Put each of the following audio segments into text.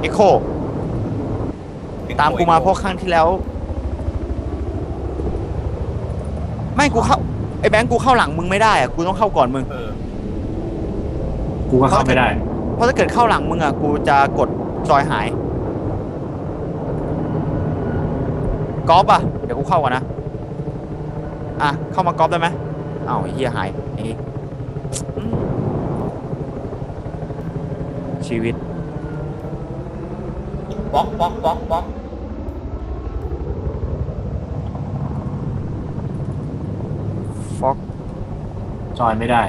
เอ็กโคตามกูมาเพราะครั้งที่แล้ว ไม่กูเข้าไอ้แบงค์กูเข้าหลังมึงไม่ได้อะกูต้องเข้าก่อนมึง เออกูก็เข้าไม่ได้ เพราะถ้าเกิดเข้าหลังมึงอะกูจะกดจอยหายกอล์ฟอะเดี๋ยวกูเข้าก่อนนะอะเข้ามากอล์ฟได้ไหมอ้าวไอ้เฮียหายนี่อืมชีวิต บล็อกบล็อกบล็อกบล็อกฟอกจอยไม่ได้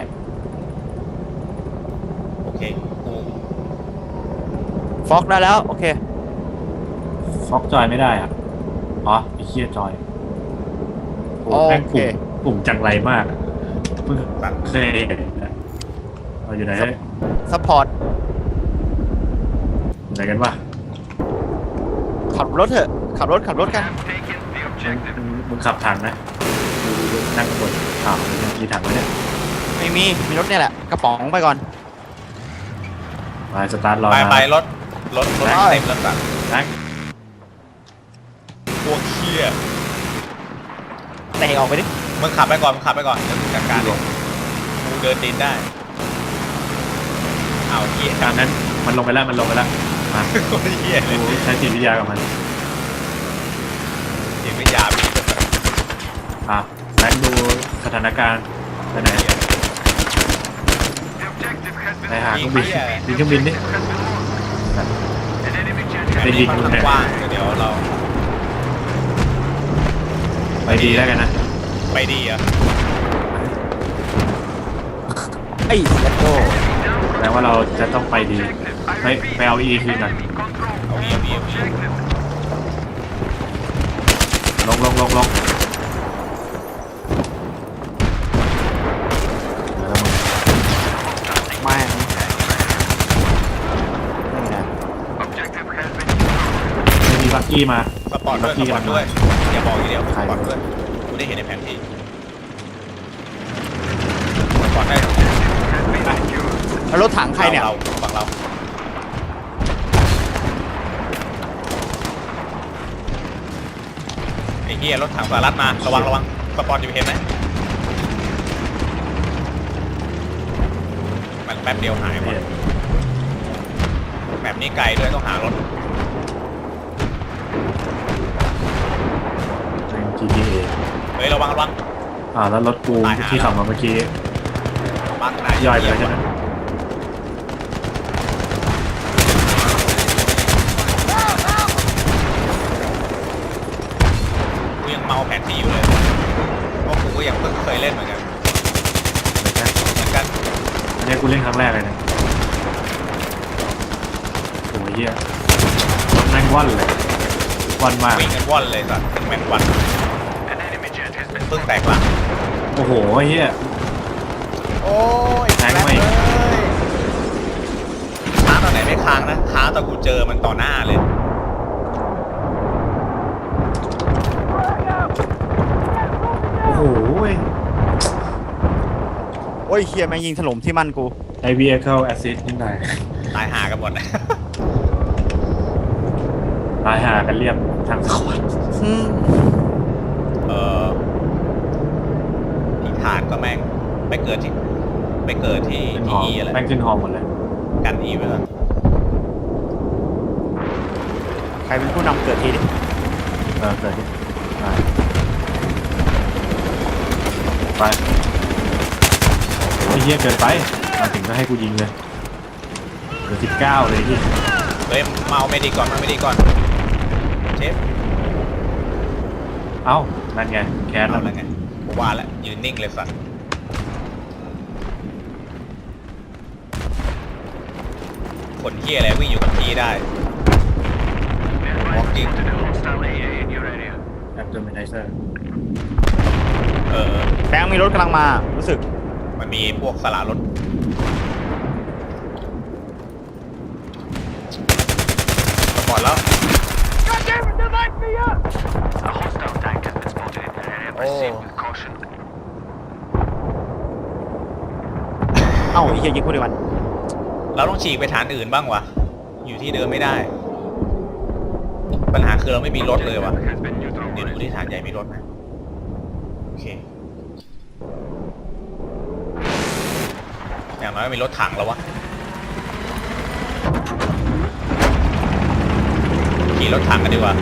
โอเคกูฟอกได้แล้ว โอเคฟอกจอยไม่ได้อะอ๋อไอ้เคียจอยโอ้แม่งโอเค ปุ่มปุ่มจังไรมากอะเพิ่งเคยเห็นนะเราอยู่ไหน ซัพพอร์ต อยู่ไหนกันวะขั บรถเถอะ ขับรถขับรถกัน มึงมึงขับถังนะกูนั่งบนข่าวมีถังไหมเนี่ยไม่มี มีรถเนี่ยแหละ กระป๋องไปก่อน มาสตาร์ทรอไปนะ ไปรถรถรถได้เต็มแล้วสั่งนั่ง พวกเคี้ยแต่ออกไปดิ มึงขับไปก่อนมึงขับไปก่อนเดี๋ยวกูจัดการเองกูเดินตีนได้เอาเคี้ยการนั้นมันลงไปแล้วมันลงไปแล้ว มาโคตรเคี้ยเลยกูใช้จิตวิทยากับมันจิตวิทยามีแต่แบบอะแบงค์ดูสถานการณ์ไปไหนไปหาเครื่องบินบินเครื่องบินดิได้ยิงค่อนมึงข้างเนี่ยกว้างเดี๋ยวเรา ไปดีแล้วกันนะ ไปดีอะไอ้เลตโก้แปลว่าเราจะต้องไปดี ไปไปเอาอีคืนกันเอาเอียวเอียวเอียวลงลงลงลงแล้วมึงไม่ไม่นะไม่มีบักกี้มาสปอร์ตด้วยสปอร์ตด้วยอย่าบอกอย่างเดียวสปอร์ตด้วยกูได้เห็นในแผนที่สปอร์ตได้แล้วรถถังใครเนี่ยเราฝั่งเราไอ้ เหี้ยรถถังสหรัฐมา ระวังระวังสปอร์ตอยู่เห็นไหมมันแป๊บเดียวหายหมดเนี่ยแบบนี้ไกลด้วยต้องหารถเป็น GTA เฮ้ยระวังระวังอ่าแล้วรถกูตายหาที่ขับมาเมื่อกี้บักนายย่อยไปแล้วใช่ไหม กูยัง เมาแผนที่อยู่เลยเพราะกูก็ยังเพิ่งเคยเล่นเหมือนกันไม่ใช่เหมือนกันอันนี้กูเล่นครั้งแรกเลยนะโอ้ยเหี้ยรถแม่งว่อนเลยว่อนมากวิ่งกันว่อนเลยสัตว์เป็นแมงวันเพิ่งแตกหลังโอ้โหเฮียโอ้ยแทงไม่ค้างตอนไหนไม่ค้างนะค้างตอนกูเจอมันต่อหน้าเลย โอ้โหเว้ย โอ้ยเฮียแม่งยิงถล่มที่มั่นกูไอ vehicle assist นี่ไหนตายหากันหมดนะตายหากันเรียบทางสควอตอืมเอออีกฐานก็แม่งไม่เกิดที่ไม่เกิดที่ขึ้นฮที่ออีอะไรแม่งขึ้นฮอหมดเลย กันอีไปก่อนใครเป็นผู้นำเกิดทีดิเออเกิดดิไปไป โอ้ยเฮียเกินไปมาถึงก็ให้กูยิงเลยเหลือสิบเก้าเลยที่เฮ้ยเมาไม่ดีก่อนมาไม่ดีก่อนเชฟเอ้านั่นไงแคสเอาแล้วแล้วไงกูว่าแล้วยืนนิ่งเลยสัตว์คนเฮียอะไรวิ่งอยู่กับที่ได้ walking แอปเดอร์มินไเซอร์ เออ แบงค์มีรถกำลังมา รู้สึก มันมีพวกสลารถสปอร์ตแล้วโอ้เอ้าไอ้เฮียยิงกูดีวันเราต้องฉีกไปฐานอื่นบ้างวะ อยู่ที่เดิมไม่ได้เปัญหาคือเราไม่มีรถเลยวะเดี๋ยวดูที่ฐานใหญ่มีรถไหมโอเค อย่างน้อยมีรถถังแล้ววะ ขี่รถถังกันดีกว่า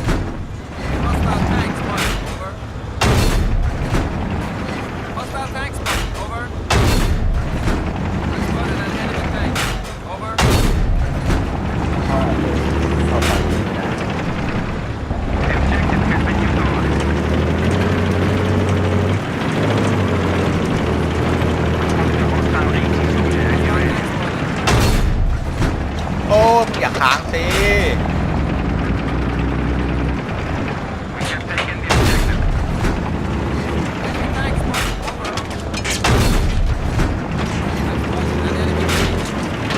Hostile tank spotted. Over. Hostile tank spotted. Over. I spotted an enemy tank. Over. เข้าไปไม่ได้ โอ้มึงอย่าค้างสิ Enemy tank spotted. Over. I spotted an enemy tank. Enemy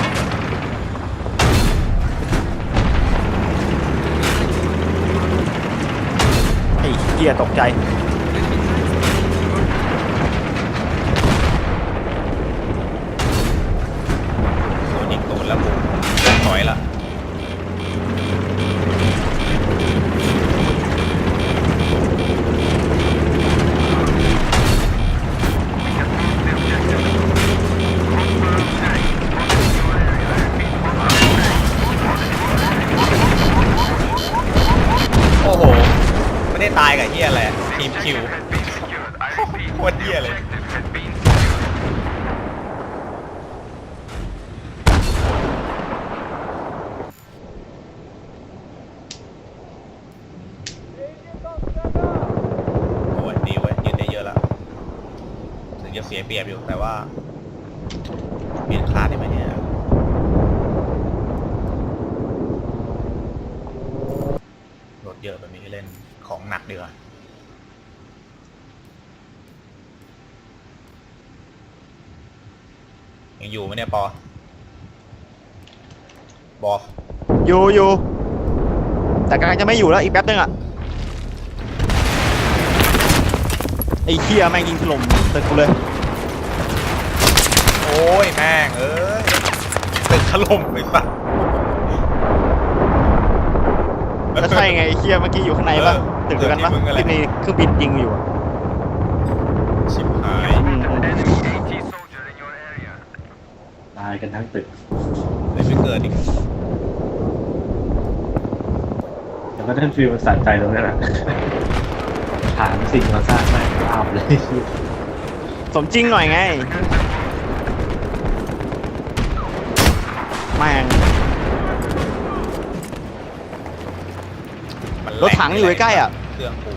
tank spotted. ไอ้ เหี้ยตกใจ โคตรเฮียเลย โอ้ยดีเว้ยยืนได้เยอะแล้ว ถึงจะเสียเปรียบอยู่แต่ว่าเปลี่ยนคลาสได้ไหมเนี่ย รถเยอะแบบนี้เล่นของหนักดีกว่า ยังอยู่ไหมเนี่ยปอ บออยู่อยู่แต่กำลังจะไม่อยู่แล้วอีกแป๊บนึงอะไอ้เคียแม่งยิงถล่มตึกกูเลยโอ้ยแม่งเอ้ยตึกถล่มไปปะแล้วใช่ไงไอ้เคียเมื่อกี้อยู่ข้างในปะเออตึกเดียวกันปะตึกที่มึงอะไร ที่มีเครื่องบินยิงอยู่อะ ชิบหาย อืมอืม ตาย กันทั้งตึกเลยไม่เกิดอีกแต่ว่าท่านฟิลมันสะใจตรงนี้แหละถามสิ่งมาสร้างใหม่ภาพเลยสมจริงหน่อยไงแม่งมันรถถังอยู่ใกล้ๆอะเครื่องกู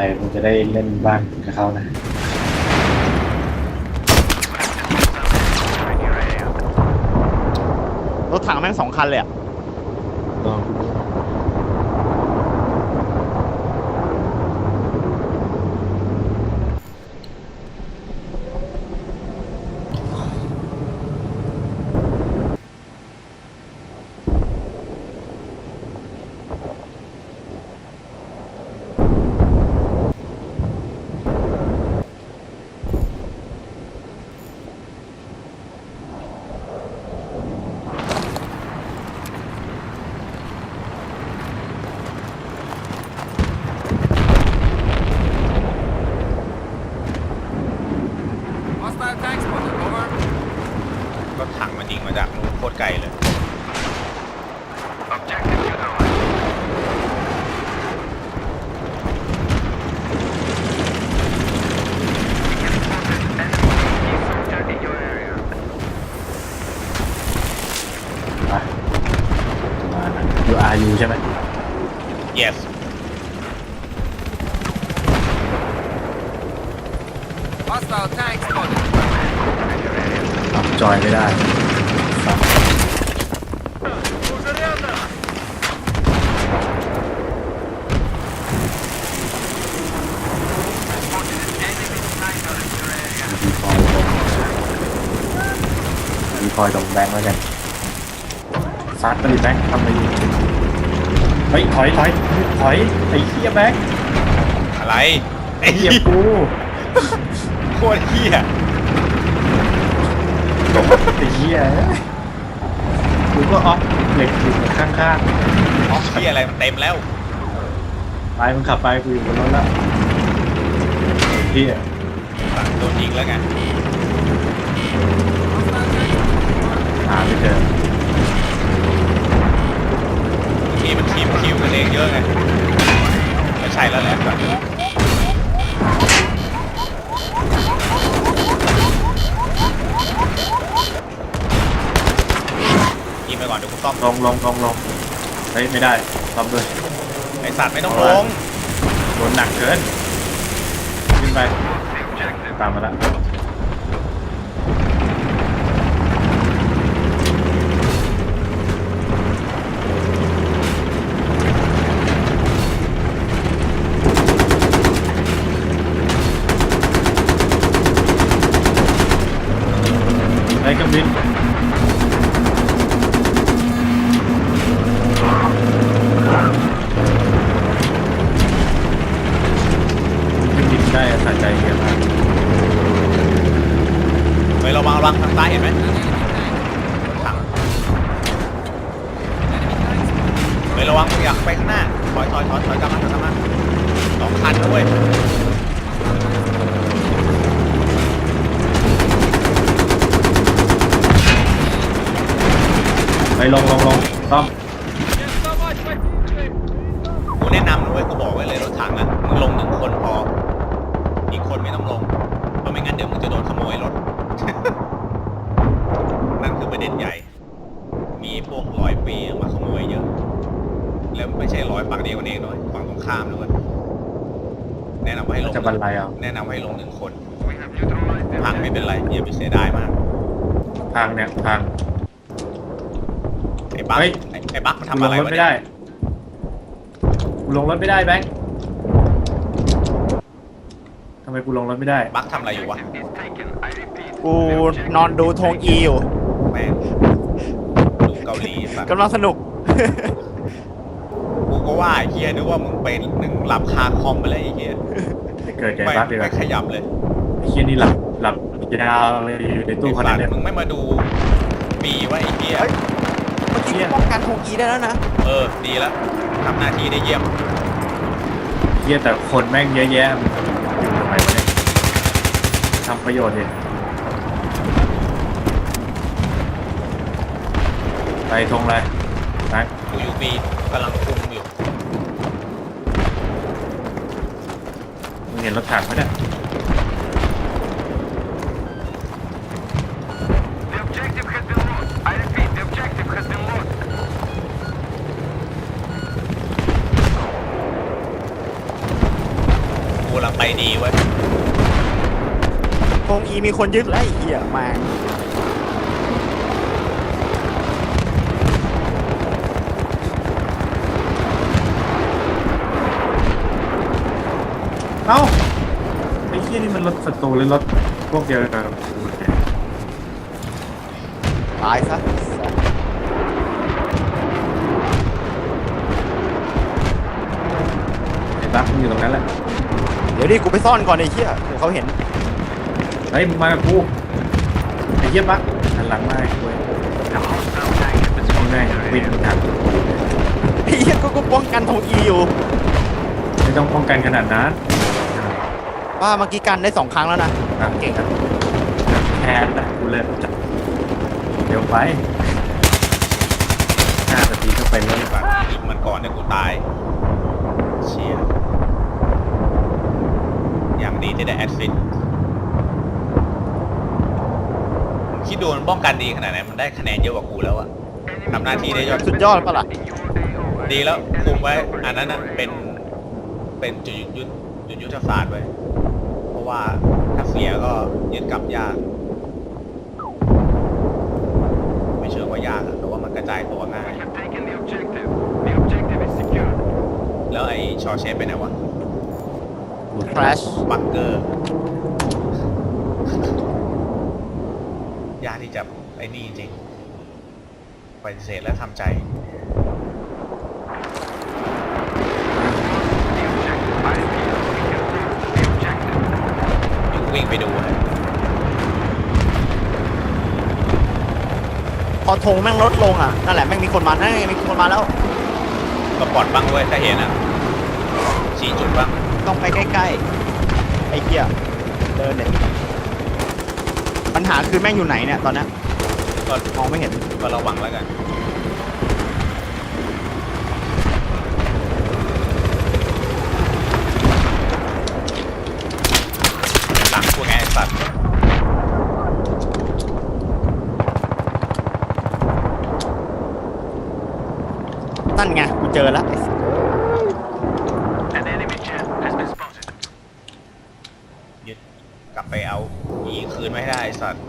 เข้าไปมึงจะได้เล่นบ้านกับเขานะรถถังแม่งสองคันเลยอะลองดู Hostile tank spotted. ปรับจอยไม่ได้สับมีคอยตรงแบงค์แล้วกันซัดไปเลยแบงค์ทำไปอยู่เฮ้ยถอยถอยถอยไอ้เหี้ยแบงค์อะไรไอ้เหยีเหี้ยยบกู โคตรเหี้ยไอ้เหี้ยกูก็ออฟเหล็กอยู่ข้างออกเหี้ยอะไรมันเต็มแล้ว ๆไปมึงขับไปกูอยู่บนรถแล้วไอ้เหี้ยสั่งโดนยิงแล้วไงหาไม่เจอทีมันทีมคิวกันเองเยอะไงไม่ใช่แล้วแหละแบบ ยิงไปก่อนเดี๋ยวกูซ่อมลงลงลงลงเฮ้ยไม่ได้ทำด้วยไอสัตว์ไม่ต้องลงโดนหนักเกินขึ้นไปตามมาแล้วไอ้กำบินขึ้นบินได้อะสะใจเยอะมาก ไประวังระวังทางซ้ายเห็นไหมถังไประวังอยากไปข้างหน้าถอยถอยถอยถอยกลับมาถอยกลับมาสองคันนะเว้ย ไปลงลงลงต้อม กูแนะนำนะเว้ยกูบอกไว้เลยรถถังอะมึงลงหนึ่งคนพอ อีกคนไม่ต้องลง เพราะไม่งั้นเดี๋ยวมึงจะโดนขโมยรถ นั่นคือประเด็นใหญ่ มีพวกร้อยปีมาขโมยเยอะ แล้วไม่ใช่ร้อยฝั่งเดียวกันเองด้วยฝั่งตรงข้ามด้วยแนะนำว่าให้ลง จะบรรลัยเอา แนะนำ ให้ลงหนึ่งคนพังไม่เป็นไรอย่าไปเสียดายมากทางเนี่ยทางไอ้บั๊กเฮ้ย ไอ้ไอ้บั๊กมันกูทำลอะงไรรถวะไม่เนี่ได้ยกูลงรถไม่ได้แบงค์ทำไมกูลงรถไม่ได้ บั๊กทำอะไรอยู่วะกูนอนดูธงอีอยู่แม่งดูเกาหลีสัตว์กำลังสนุก กูก็ว่าไอ้เฮียนึกว่ามึงเป็นหนึ่งหลับคาคอมไปแล้วไอ้เฮียจะ เกิดแกไม่บั๊กดีกไม่ว่าขยับเลยไอ้เฮียนี่หลับหลับยาวเลยอยู่ในตู้คอนเทนเนอร์มึงไม่มาดูปีว่าไอ้เฮียเฮ้ยเมื่อกี้กูป้องกันธงอีได้แล้วนะเออดีแล้วทำหน้าที่ได้เยี่ยมเฮียแต่คนแม่งเยอะแยะมึงอยู่ทำไมวะเนี่ยทำประโยชน์ดิไปธงเลยแบงค์กูอยู่ปีกำลังคุม เห็นรถถังไหมเนี่ย The objective has been lost. I repeat, the objective has been lost. กูกำลังไปดีเว้ยธงอีมีคนยึดแล้วไอ้เหี้ยแมา เอ้าไอ้เฮียนี่มันรถศัตรูหรือรถพวกเดียวกันกูเนี่ยตายซะไอ้บั๊กมึงอยู่ตรงนั้นแหละเดี๋ยวดิกูไปซ่อนก่อนไอ้เหี้ยเดี๋ยวเขาเห็นเฮ้ยมึงมากับกูไอ้เหี้ยบักหันหลังมาไอ้กูช่องแม่งวิ่งทันไอ้เหี้ยกูกูป้องกันธงอีอยู่ไม่ต้องป้องกันขนาดนั้น ว่าเมื่อกี้กันได้สองครั้งแล้วนะอะเก่งแพ้นะกูเลิกจับเดี๋ยวไปห้านาทีก็ไปแล้วแบบยิงมันก่อนเนี่ยกูตาย เชี่ยอย่างดีที่ได้แอดซิดคิดดูมันป้องกันดีขนาดไหนมันได้คะแนนเยอะกว่ากูแล้วอะทำหน้าที่ได้ยอดสุดยอดปะล่ะดีแล้วคุมไว้ อันนั้นน่ะเป็นเป็นจุดยุทธจุดยุทธศาสตร์ไว้เพราะ ว่าว่าถ้าเสียก็ยึดกลับยาก ไม่เชิงว่ายากอะแต่ว่ามันกระจายตัวง่าย We have taken the objective. The objective is secured. แล้วไอ้ชอเชฟไปไหนวะ crash บังเกอร์ ยากที่จะไอ้นี่จริงปฏิเสธและทำใจ The objective. I repeat, we have taken the objective. วิ่งไปดูฮะพอธงแม่งลดลงอะนั่นแหละแม่งมีคนมานั่นไงมีคนมาแล้ว ก็ปลอดบ้างด้วยถ้าเห็นอะชี้จุดบ้างต้องไปใกล้ๆไอ้เหี้ยเดินเนี่ยปัญหาคือแม่งอยู่ไหนเนี่ยตอนเนี้ยก็มองไม่เห็นก็ระวังแล้วกัน หลังพวกไงไอ้สัตว์ นั่นไงกูเจอแล้ว An enemy jet has been spotted. ยึดกลับไปเอาอีคืนไม่ได้ไอ้สัตว์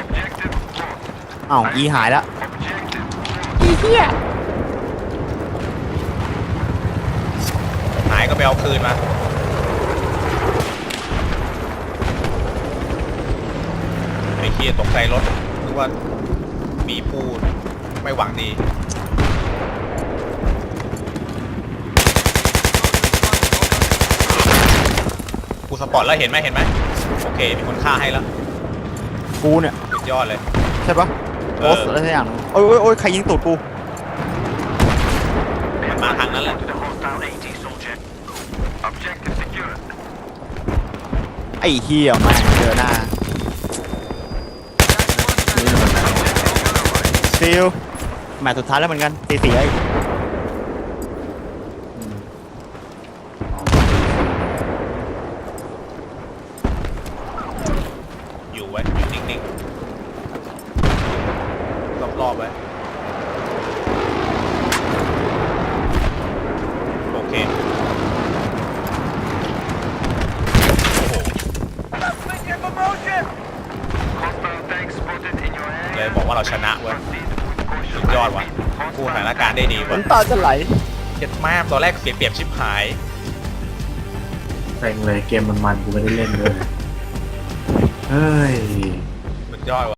Objective lost. อ้าวอีหายแล้ว Objective หายก็ไปเอาคืนมาไอ้เคียตกใจรถนึก ว่ามีผู้ไม่หวังดี กูสปอร์ตแล้วเห็นไหมเห็นไหมโอเค มีคนฆ่าให้แล้วกูเนี่ยสุดยอดเลย ใช่ปะเอโออสอะไรสักอย่างหนึ่งโอ้ยโอ้ยโอ้ยใครยิงตูดกู มันมาทางนั้นแหละ to the hostile AT soldier. Objective secured. ไอ้เหี้ยแม่งเจอหน้า นี่มันนะ ซิลแมตช์สุดท้ายแล้วเหมือนกันตีสีไอ้อยู่ไว้อยู่นิ่งๆรอบๆไว้ โอเค โอ้โห Hostile tank spotted in your เลย area. บอกว่าเราชนะเว้ย Proceed with caution. สุดยอดว่ะกูสถานการณ์ได้ดีว่ะ น้ำตาจะไหลเจ็ดมากตอนแรกเสียเปรียบชิบหาย เซ็งเลยเกมมันมันๆกูไม่ได้เล่นด้วยเฮ้ย สุดยอดว่ะ